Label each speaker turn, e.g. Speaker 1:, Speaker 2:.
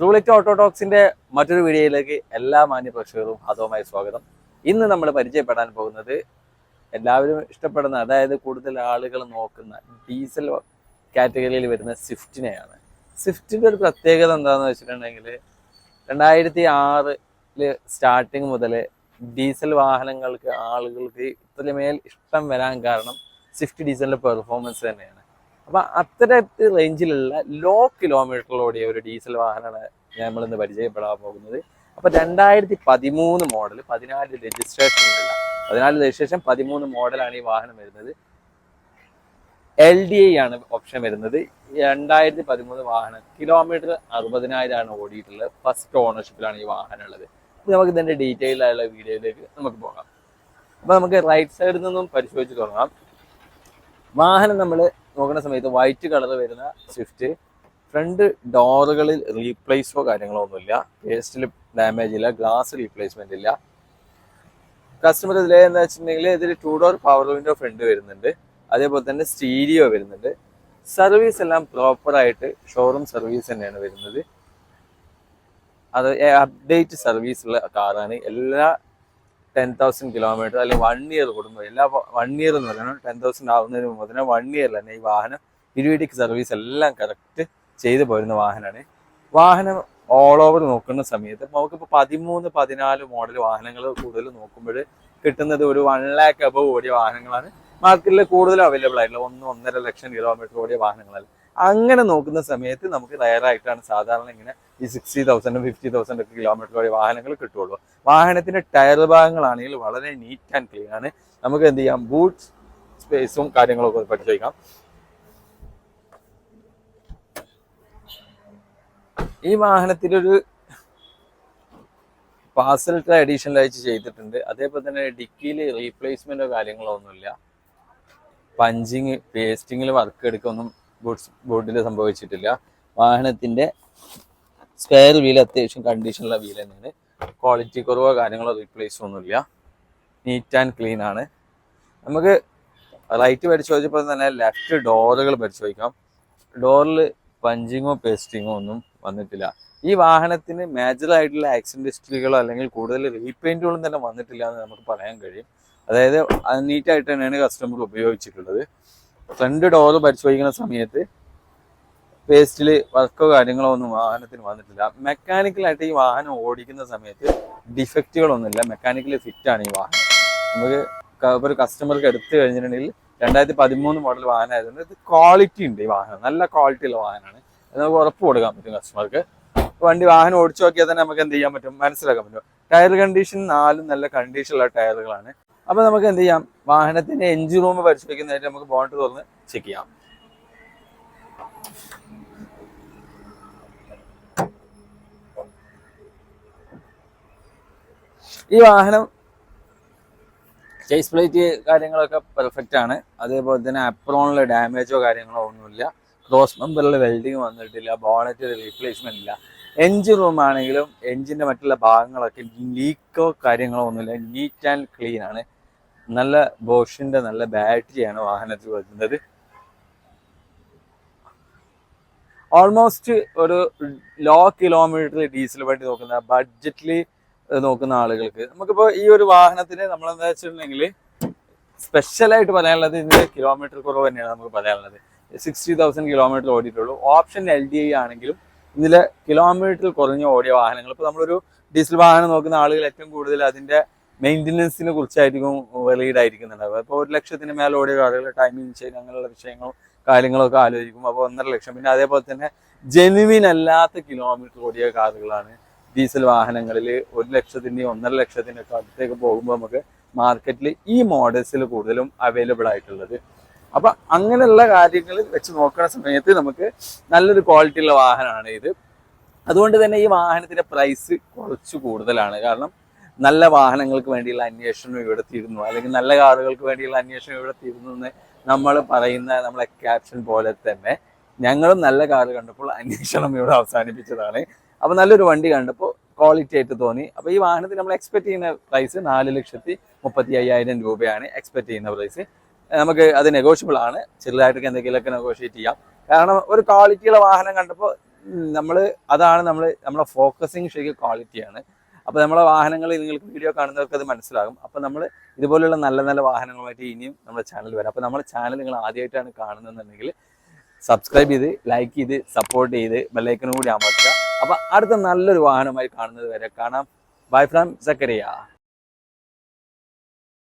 Speaker 1: ട്രൂലിറ്റ് ഓട്ടോടോക്സിന്റെ മറ്റൊരു വീഡിയോയിലേക്ക് എല്ലാ മാന്യ പ്രേക്ഷകരും ഹതവുമായി സ്വാഗതം. ഇന്ന് നമ്മൾ പരിചയപ്പെടാൻ പോകുന്നത് എല്ലാവരും ഇഷ്ടപ്പെടുന്ന അതായത് കൂടുതൽ ആളുകൾ നോക്കുന്ന ഡീസൽ കാറ്റഗറിയിൽ വരുന്ന സ്വിഫ്റ്റിനെയാണ്. സ്വിഫ്റ്റിന്റെ ഒരു പ്രത്യേകത എന്താണെന്ന് വെച്ചിട്ടുണ്ടെങ്കിൽ രണ്ടായിരത്തി ആറിൽ സ്റ്റാർട്ടിങ് മുതൽ ഡീസൽ വാഹനങ്ങൾക്ക് ആളുകൾക്ക് ഇത്രമേൽ ഇഷ്ടം വരാൻ കാരണം സ്വിഫ്റ്റ് ഡീസലിന്റെ പെർഫോമൻസ് തന്നെയാണ്. അപ്പൊ അത്തരത്തിൽ റേഞ്ചിലുള്ള ലോ കിലോമീറ്ററിൽ ഓടിയ ഒരു ഡീസൽ വാഹനമാണ് നമ്മൾ ഇന്ന് പരിചയപ്പെടാൻ പോകുന്നത്. അപ്പൊ രണ്ടായിരത്തി പതിമൂന്ന് മോഡൽ പതിനാല് രജിസ്ട്രേഷൻ ഉള്ള പതിനാല് രജിസ്ട്രേഷൻ പതിമൂന്ന് മോഡലാണ് ഈ വാഹനം വരുന്നത്. എൽ ഡി ഐ ആണ് ഓപ്ഷൻ വരുന്നത്. രണ്ടായിരത്തി പതിമൂന്ന് വാഹനം കിലോമീറ്റർ അറുപതിനായിരമാണ് ഓടിയിട്ടുള്ളത്. ഫസ്റ്റ് ഓണർഷിപ്പിലാണ് ഈ വാഹനം ഉള്ളത് നമുക്ക് ഇതിന്റെ ഡീറ്റെയിൽ ആയുള്ള വീഡിയോയിലേക്ക് നമുക്ക് പോകാം. അപ്പൊ നമുക്ക് റൈറ്റ് സൈഡിൽ നിന്നും പരിശോധിച്ച് തുടങ്ങാം. വാഹനം നമ്മൾ നോക്കുന്ന സമയത്ത് വൈറ്റ് കളർ വരുന്ന സ്വിഫ്റ്റ് ഫ്രണ്ട് ഡോറുകളിൽ റീപ്ലേസോ കാര്യങ്ങളോ ഒന്നുമില്ല. പേസ്റ്റിൽ ഡാമേജ് ഇല്ല ഗ്ലാസ് റീപ്ലേസ്മെന്റ് ഇല്ല. കസ്റ്റമർ ഇതിലെ എന്ന് വെച്ചിട്ടുണ്ടെങ്കിൽ ഇതിൽ two door power window front വരുന്നുണ്ട്. അതേപോലെ തന്നെ സ്റ്റീരിയോ വരുന്നുണ്ട്. സർവീസ് എല്ലാം പ്രോപ്പർ ആയിട്ട് ഷോറൂം സർവീസ് തന്നെയാണ് വരുന്നത്. അത് അപ്ഡേറ്റ് സർവീസ് ഉള്ള കാറാണ് എല്ലാ ടെൻ തൗസൻഡ് കിലോമീറ്റർ അല്ലെങ്കിൽ വൺ ഇയർ കൂടുമ്പോൾ എല്ലാ വൺ ഇയർ എന്ന് പറയുന്നത് ടെൻ തൗസൻഡ് ആവുന്നതിന് മുമ്പ് തന്നെ വൺ ഇയർ തന്നെ ഈ വാഹനം ഇരുവീടിക്ക് സർവീസ് എല്ലാം കറക്റ്റ് ചെയ്തു പോരുന്ന വാഹനമാണ്. വാഹനം ഓൾ ഓവർ നോക്കുന്ന സമയത്ത് നമുക്കിപ്പോൾ പതിമൂന്ന് പതിനാല് മോഡൽ വാഹനങ്ങൾ കൂടുതൽ നോക്കുമ്പോൾ കിട്ടുന്നത് ഒരു വൺ ലാക്ക് അബവ് ഓടിയ വാഹനങ്ങളാണ്. മാർക്കറ്റിൽ കൂടുതൽ അവൈലബിൾ ആയിട്ടുള്ള ഒന്ന് ഒന്നര ലക്ഷം കിലോമീറ്റർ ഓടിയ വാഹനങ്ങളല്ല അങ്ങനെ നോക്കുന്ന സമയത്ത് നമുക്ക് റയറായിട്ടാണ് സാധാരണ ഇങ്ങനെ ഈ സിക്സ്റ്റി തൗസൻഡ് ഫിഫ്റ്റി തൗസൻഡ് ഒക്കെ കിലോമീറ്റർ വഴി വാഹനങ്ങൾ കിട്ടുള്ളൂ വാഹനത്തിന്റെ ടയർ ഭാഗങ്ങളാണെങ്കിൽ വളരെ നീറ്റ് ആൻഡ് ക്ലീൻ ആണ്. നമുക്ക് എന്ത് ചെയ്യാം? ബൂട്ട് സ്പേസും കാര്യങ്ങളൊക്കെ പരിശോധിക്കാം. ഈ വാഹനത്തിലൊരു പാസൽ അഡീഷണൽ അയച്ച് ചെയ്തിട്ടുണ്ട്. അതേപോലെ തന്നെ ഡിക്കിയിൽ റീപ്ലേസ്മെന്റോ കാര്യങ്ങളോ ഒന്നുമില്ല. പഞ്ചിങ് പേസ്റ്റിങ്ങിൽ വർക്ക് എടുക്കൊന്നും ബൂട്ട്സ് ബോട്ടിൽ സംഭവിച്ചിട്ടില്ല. വാഹനത്തിന്റെ സ്പെയർ വീൽ അത്യാവശ്യം കണ്ടീഷനുള്ള വീൽ തന്നെയാണ്. ക്വാളിറ്റി കുറവോ കാര്യങ്ങളോ റീപ്ലേസ് ഒന്നുമില്ല. നീറ്റ് ആൻഡ് ക്ലീൻ ആണ്. നമുക്ക് റൈറ്റ് പരിശോധിച്ചപ്പോൾ തന്നെ ലെഫ്റ്റ് ഡോറുകൾ പരിശോധിക്കാം. ഡോറിൽ പഞ്ചിങ്ങോ പേസ്റ്റിങ്ങോ ഒന്നും വന്നിട്ടില്ല. ഈ വാഹനത്തിന് മേജറായിട്ടുള്ള ആക്സിഡന്റ് ഹിസ്റ്ററികളോ അല്ലെങ്കിൽ കൂടുതൽ റീപെയിന്റുകളും തന്നെ വന്നിട്ടില്ല എന്ന് നമുക്ക് പറയാൻ കഴിയും. അതായത് അത് നീറ്റായിട്ട് തന്നെയാണ് കസ്റ്റമർ ഉപയോഗിച്ചിട്ടുള്ളത്. ഫ്രണ്ട് ഡോറ് പരിശോധിക്കുന്ന സമയത്ത് പേസ്റ്റിൽ വർക്കോ കാര്യങ്ങളോ ഒന്നും വാഹനത്തിന് വന്നിട്ടില്ല. മെക്കാനിക്കലായിട്ട് ഈ വാഹനം ഓടിക്കുന്ന സമയത്ത് ഡിഫക്റ്റുകളൊന്നുമില്ല മെക്കാനിക്കലി ഫിറ്റ് ആണ് ഈ വാഹനം. നമുക്ക് ഒരു കസ്റ്റമർക്ക് എടുത്തു കഴിഞ്ഞിട്ടുണ്ടെങ്കിൽ രണ്ടായിരത്തി പതിമൂന്ന് മോഡൽ വാഹനം ആയതുകൊണ്ട് ഇത് ക്വാളിറ്റി ഉണ്ട് ഈ വാഹനം. നല്ല ക്വാളിറ്റി ഉള്ള വാഹനമാണ്. നമുക്ക് ഉറപ്പ് കൊടുക്കാൻ പറ്റും കസ്റ്റമർക്ക് വണ്ടി വാഹനം ഓടിച്ചു നോക്കിയാൽ തന്നെ നമുക്ക് എന്ത് ചെയ്യാൻ പറ്റും? മനസ്സിലാക്കാൻ പറ്റും. ടയർ കണ്ടീഷൻ നാലും നല്ല കണ്ടീഷനുള്ള ടയറുകളാണ് അപ്പൊ നമുക്ക് എന്ത് ചെയ്യാം? വാഹനത്തിന്റെ എഞ്ചിൻ റൂം പരിശോധിക്കുന്നതായിട്ട് നമുക്ക് ബോണ്ട് തുറന്ന് ചെക്ക് ചെയ്യാം. ഈ വാഹനം ചേസ് പ്ലേറ്റ് കാര്യങ്ങളൊക്കെ പെർഫെക്റ്റ് ആണ്. അതേപോലെ തന്നെ അപ്രോണിൽ ഡാമേജോ കാര്യങ്ങളോ ഒന്നുമില്ല. ക്രോസ് മെമ്പറിൽ വെൽഡിങ് വന്നിട്ടില്ല ബോണറ്റിൽ റീപ്ലേസ്മെന്റ് ഇല്ല. എഞ്ചിൻ റൂം ആണെങ്കിലും എഞ്ചിന്റെ മറ്റുള്ള ഭാഗങ്ങളൊക്കെ ലീക്കോ കാര്യങ്ങളോ ഒന്നുമില്ല. നീറ്റ് ആൻഡ് ക്ലീൻ ആണ്. നല്ല ബോഷിന്റെ നല്ല ബാറ്ററിയാണ് വാഹനത്തിൽ വരുന്നത്. ഓൾമോസ്റ്റ് ഒരു ലോ കിലോമീറ്റർ ഡീസൽ വണ്ടി നോക്കുന്ന ബഡ്ജറ്റിൽ നോക്കുന്ന ആളുകൾക്ക്. നമുക്കിപ്പോൾ ഈ ഒരു വാഹനത്തിന് നമ്മളെന്താ വെച്ചിട്ടുണ്ടെങ്കിൽ സ്പെഷ്യലായിട്ട് പറയാനുള്ളത് ഇതിന്റെ കിലോമീറ്റർ കുറവ് തന്നെയാണ് നമുക്ക് പറയാനുള്ളത്. സിക്സ്റ്റി തൗസൻഡ് കിലോമീറ്റർ ഓടിയിട്ടുള്ളൂ. ഓപ്ഷൻ എൽ ഡി ഐ ആണെങ്കിലും ഇതിലെ കിലോമീറ്റർ കുറഞ്ഞ ഓടിയ വാഹനങ്ങൾ. ഇപ്പോൾ നമ്മളൊരു ഡീസൽ വാഹനം നോക്കുന്ന ആളുകൾ ഏറ്റവും കൂടുതൽ അതിന്റെ മെയിന്റനൻസിനെ കുറിച്ചായിരിക്കും വെളിയിടായിരിക്കുന്നുണ്ടാവുക അപ്പോൾ ഒരു ലക്ഷത്തിന് മേലെ ഓടിയ കാറുകൾ ടൈമിങ് ചെയ്ത് അങ്ങനെയുള്ള വിഷയങ്ങളും കാര്യങ്ങളൊക്കെ ആലോചിക്കും അപ്പോൾ ഒന്നര ലക്ഷം. പിന്നെ അതേപോലെ തന്നെ ജെനുവിൻ അല്ലാത്ത കിലോമീറ്റർ ഓടിയ കാറുകളാണ് ഡീസൽ വാഹനങ്ങളിൽ ഒരു ലക്ഷത്തിന്റെയും ഒന്നര ലക്ഷത്തിന്റെ ഒക്കെ അടുത്തേക്ക് പോകുമ്പോൾ നമുക്ക് മാർക്കറ്റിൽ ഈ മോഡൽസിൽ കൂടുതലും അവൈലബിൾ ആയിട്ടുള്ളത്. അപ്പൊ അങ്ങനെയുള്ള കാര്യങ്ങൾ വെച്ച് നോക്കുന്ന സമയത്ത് നമുക്ക് നല്ലൊരു ക്വാളിറ്റി ഉള്ള വാഹനമാണ് ഇത്. അതുകൊണ്ട് തന്നെ ഈ വാഹനത്തിന്റെ പ്രൈസ് കുറച്ച് കൂടുതലാണ്. കാരണം നല്ല വാഹനങ്ങൾക്ക് വേണ്ടിയുള്ള അന്വേഷണം ഇവിടെ തീരുന്നു. അല്ലെങ്കിൽ നല്ല കാറുകൾക്ക് വേണ്ടിയുള്ള അന്വേഷണം ഇവിടെ തീരുന്നു എന്ന് നമ്മൾ പറയുന്ന നമ്മളെ ക്യാപ്ഷൻ പോലെ തന്നെ ഞങ്ങളും നല്ല കാറ് കണ്ടപ്പോൾ അന്വേഷണം ഇവിടെ അവസാനിപ്പിച്ചതാണ്. അപ്പോൾ നല്ലൊരു വണ്ടി കണ്ടപ്പോൾ ക്വാളിറ്റി ആയിട്ട് തോന്നി. അപ്പോൾ ഈ വാഹനത്തിന് നമ്മൾ എക്സ്പെക്ട് ചെയ്യുന്ന പ്രൈസ് നാല് ലക്ഷത്തി മുപ്പത്തി അയ്യായിരം രൂപയാണ് എക്സ്പെക്ട് ചെയ്യുന്ന പ്രൈസ് നമുക്ക് അത് നെഗോഷ്യബിൾ ആണ്. ചെറുതായിട്ടൊക്കെ എന്തെങ്കിലുമൊക്കെ നെഗോഷിയേറ്റ് ചെയ്യാം. കാരണം ഒരു ക്വാളിറ്റിയുള്ള വാഹനം കണ്ടപ്പോൾ നമ്മൾ അതാണ് നമ്മൾ നമ്മളെ ഫോക്കസിങ് ശരിക്കും ക്വാളിറ്റിയാണ് അപ്പോൾ നമ്മളെ വാഹനങ്ങൾ നിങ്ങൾക്ക് വീഡിയോ കാണുന്നവർക്ക് അത് മനസ്സിലാകും. അപ്പോൾ നമ്മൾ ഇതുപോലുള്ള നല്ല നല്ല വാഹനങ്ങളുമായിട്ട് ഇനിയും നമ്മുടെ ചാനൽ വരാം. അപ്പോൾ നമ്മുടെ ചാനൽ നിങ്ങൾ ആദ്യമായിട്ടാണ് കാണുന്നതെന്നുണ്ടെങ്കിൽ സബ്സ്ക്രൈബ് ചെയ്ത് ലൈക്ക് ചെയ്ത് സപ്പോർട്ട് ചെയ്ത് ബെല്ലൈക്കനും കൂടി അമർത്തുക. അപ്പോൾ അടുത്ത നല്ലൊരു വാഹനമായി കാണുന്നത് വരെ കാണാം. Bye from Zakariya.